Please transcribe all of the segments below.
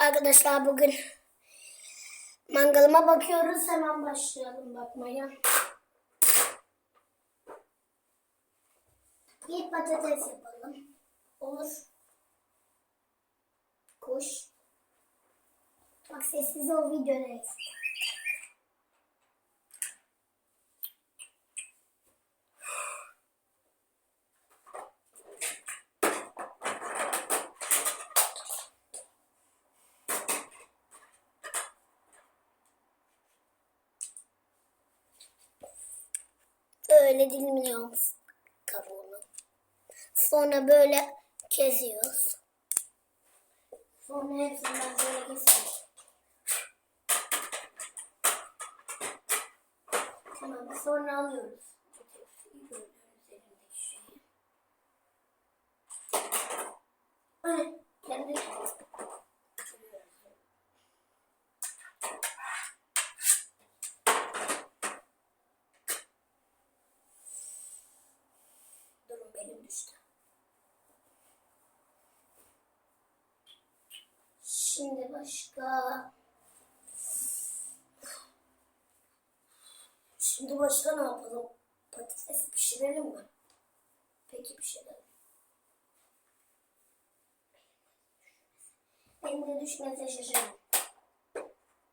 Arkadaşlar bugün mangalıma bakıyoruz. Hemen başlayalım bakmaya. İlk patates yapalım. Olur. Kuş. Bak sessiz ol videodayız. Böyle dilimliyoruz kabuğunu. Sonra böyle kesiyoruz. Sonra hepsinden böyle kesiyoruz. Tamam sonra alıyoruz. Kendi Benim düştü. Şimdi başka... Şimdi başka ne yapalım? Patates pişirelim mi? Peki pişirelim. Benim de düşmese şaşırırım.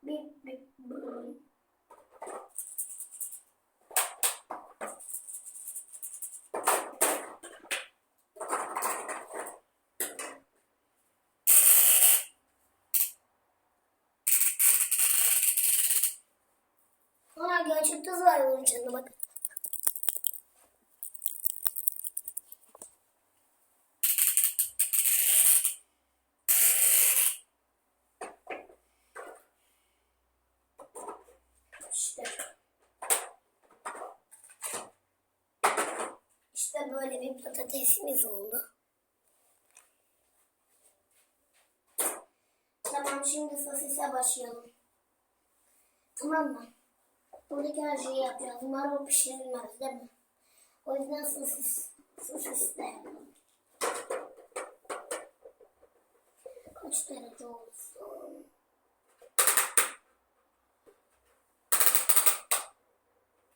Bip bip bip. Gerçekten var onun içinde bak. İşte. İşte böyle bir patatesimiz oldu. Tamam şimdi sosise başlayalım. Tamam mı? Buradaki her şeyi yapacağız. O pişirilmez değil mi? O yüzden sosis, sosis de yapalım. Kaç derece olsun?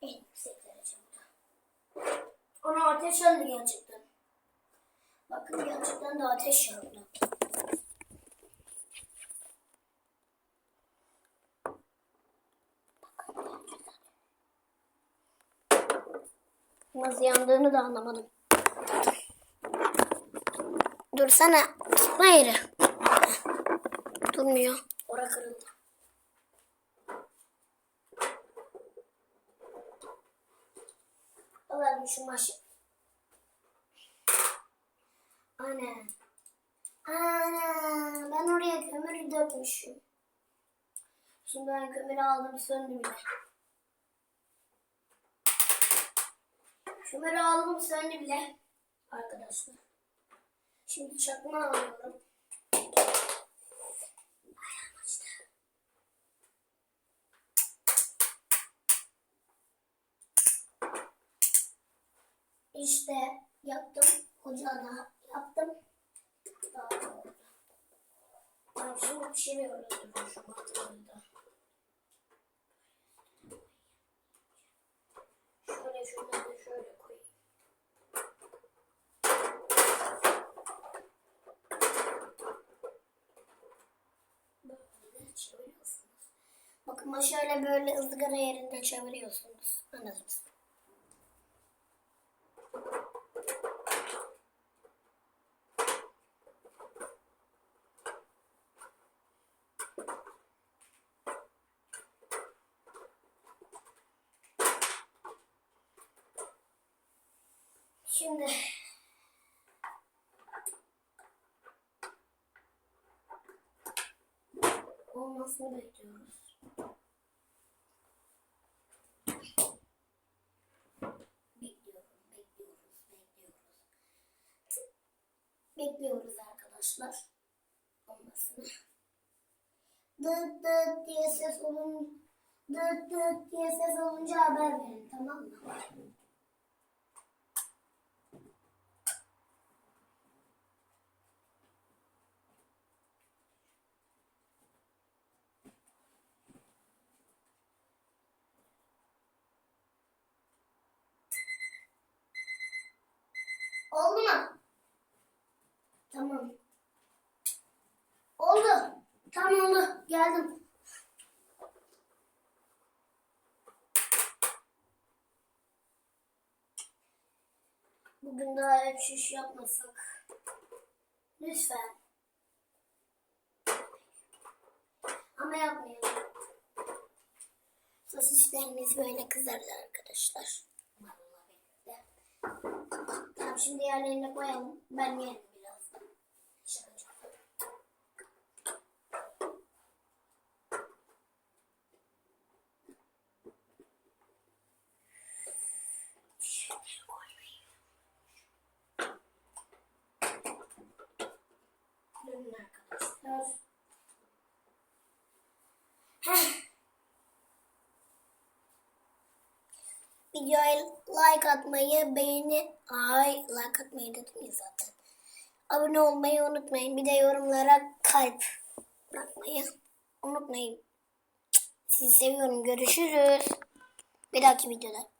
En yüksek derece burada. Ona ateş yandı gerçekten. Bakın gerçekten de ateş yandı. Nasıl yandığını da anlamadım. Dursana. Tutma yeri. Durmuyor. Ora kırıldı. Alalım şu maşı. Ana. Ana. Ben oraya kömürü dökmüşüm. Şimdi ben kömürü aldım söndüm Kömürü aldım söndü bile. Arkadaşlar. Şimdi çakma alıyorum. İşte yaptım. Ocağı da yaptım. Daha da oldu. Tamam şimdi pişiriyoruz. Dur Şu mantıları da. Şöyle şunları da şöyle koyayım. Böyle çeviriyorsunuz. Bakın şöyle böyle ızgara yerinde çeviriyorsunuz. Anladınız. Şimdi olmasını bekliyoruz. arkadaşlar olmasını. Dıt dıt diye ses olun dıt dıt diye ses olunca haber verin tamam mı? Oldu mu? Tamam. Geldim. Bugün daha hep şiş yapmasak. Lütfen. Ama yapmayalım. Sosislerimiz böyle kızardı arkadaşlar. Tamam şimdi yerlerine koyalım. Ben yerim Videoya like atmayı, beğeni, ay like atmayı dedim ya zaten. Abone olmayı unutmayın. Bir de yorumlara kalp bırakmayı unutmayın. Sizi seviyorum. Görüşürüz. Bir dahaki videoda.